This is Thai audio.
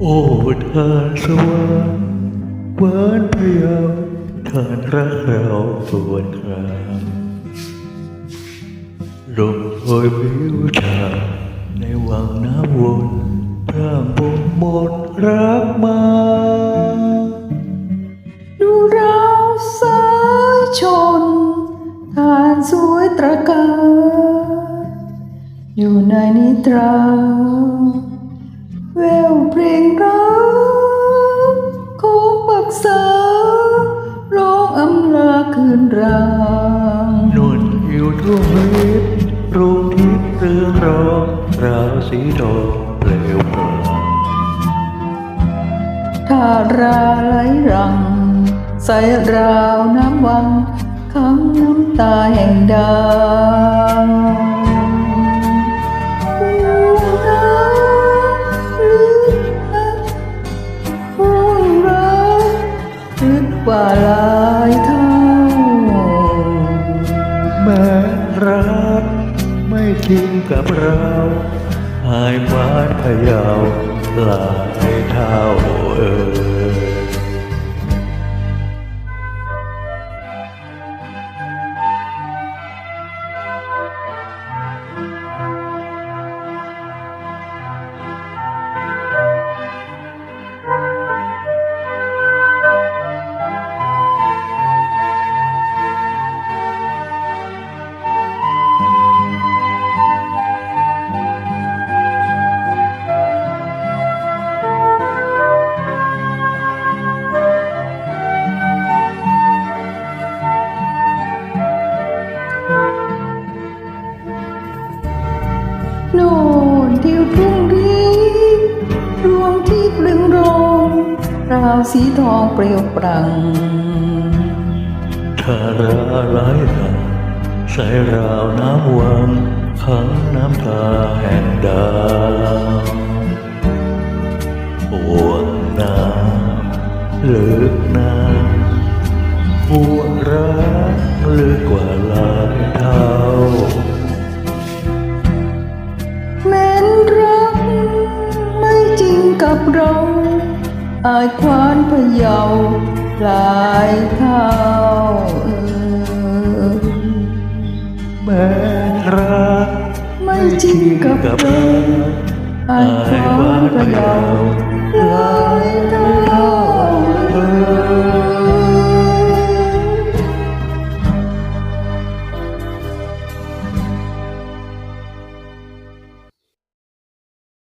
ผ่านสวรรค์หวานพยาวทานรักเราสวนทางลมโอยผิวชาในวังน้ำวนพร่างบ่มหมดรักมาดูเราสายชน ทานสวยตระการอยู่ในนิทรา แววเพลงรักของปักษาร้องอำลาคืนรางนวลผิวทุ่วมฤทธิ์รูปทิพย์เรืองรองราวสีทองเปลวเพลิงถ้าราไหลรัง ใส่ราวน้ำวังค้างน้ำตาแห่งดา กับเราหายวานพยาวหลายเท่าเอ่ย นทิวทุ่งรีดวงที่เปลืองโรงราวสีทองเปรียวปรังทาราไหลหลังใส่ราวน้ำวังขังน้ำตาแห่งดาวห่วงน้ำลึกน้ำห่วงรักลึกกว่าลา เราอายควานพยาหลายเท่าเอ่ยแม่รักไม่จริงกับเราอายควานพยาวหลาย